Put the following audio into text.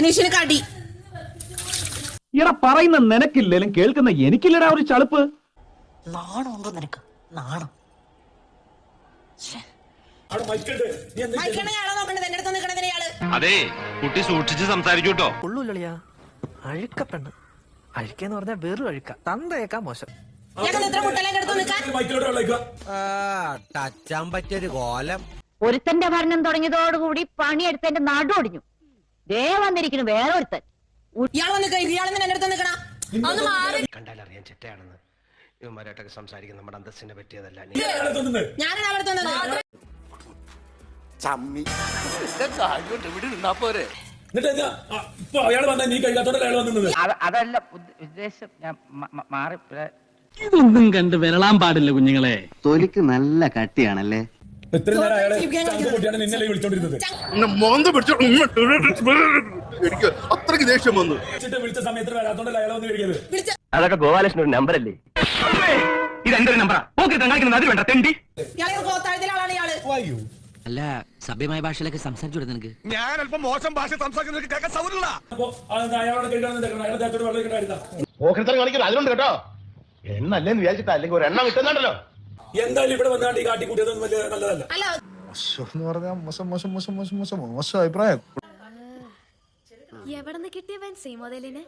അനീഷിന് കടി ഇട പറയുന്ന നിനക്കില്ലേലും കേൾക്കുന്ന എനിക്കില്ലടാ ഒരു ചളുപ്പ്. നാണമുണ്ടോ നിനക്ക്? നാണം. അതെ കുട്ടി സൂക്ഷിച്ച് സംസാരിച്ചു കേട്ടോ അഴുക്ക പെണ്ണ്. അഴുക്കെന്ന് പറഞ്ഞാൽ വെറും അഴുക്ക. തന്തയേക്കാ മോശം. ടച്ചാൻ പറ്റിയൊരു കോലം. ഒരുത്തന്റെ ഭരണം തുടങ്ങിയതോടുകൂടി പണിയെടുത്തതിന്റെ നടു ഒടിഞ്ഞു ദേ വന്നിരിക്കുന്നു വേറെ ഒരുത്തൻ ഇയാൾ വന്ന് ഇയാൾ എന്റെ അടുത്ത് നിൽക്കണ ഒന്ന് മാറി. കണ്ടാലറിയാൻ ചെറ്റയാണെന്ന് ഇവന്മാരായിട്ടൊക്കെ സംസാരിക്കുന്ന നമ്മുടെ അന്തസ്സിനെ പറ്റിയതല്ല ഞാനാണ് അവിടെ അടുത്ത് നിന്നത് അതല്ല ഉദ്ദ- ഉദ്ദേശം ഞാൻ മാറി പ്ര- ഇതൊന്നും കണ്ട് വിരളാൻ പാടില്ല കുഞ്ഞുങ്ങളെ. തൊലിക്ക് നല്ല കട്ടിയാണല്ലേ? എനിക്ക് അത്രയ്ക്ക് ദേഷ്യം വന്നു. വിളിച്ച അതൊക്കെ ഗോപാലകൃഷ്ണൻ ഒരു നമ്പർ അല്ലേ ഇത് എന്റെ നമ്പറാ പോക്കി തങ്ങാക്കുന്നത് അത് വേണ്ട തെണ്ടി അല്ല സഭ്യമായ ഭാഷയിലൊക്കെ സംസാരിച്ചു നിനക്ക്? ഞാൻ അല്പം മോശം ഭാഷ സംസാരിക്കുന്നത് കാണിക്കുന്നത് അതിലുണ്ട് കേട്ടോ. എണ്ണല്ലേന്ന് വിചാരിച്ചിട്ടാ. അല്ലെങ്കിൽ ഒരു എണ്ണം കിട്ടുന്നുണ്ടല്ലോ എന്തായാലും ഇവിടെ വന്നാണ്ട് ഈ കാട്ടിക്കൂട്ടിയതൊന്നും വലിയ നല്ലതല്ല. അല്ല എന്ന് പറഞ്ഞാൽ മോശം മോശം മോശം മോശം മോശം മോശം അഭിപ്രായം. എവിടെ നിന്ന് കിട്ടിയവൻ സി മുതലിന്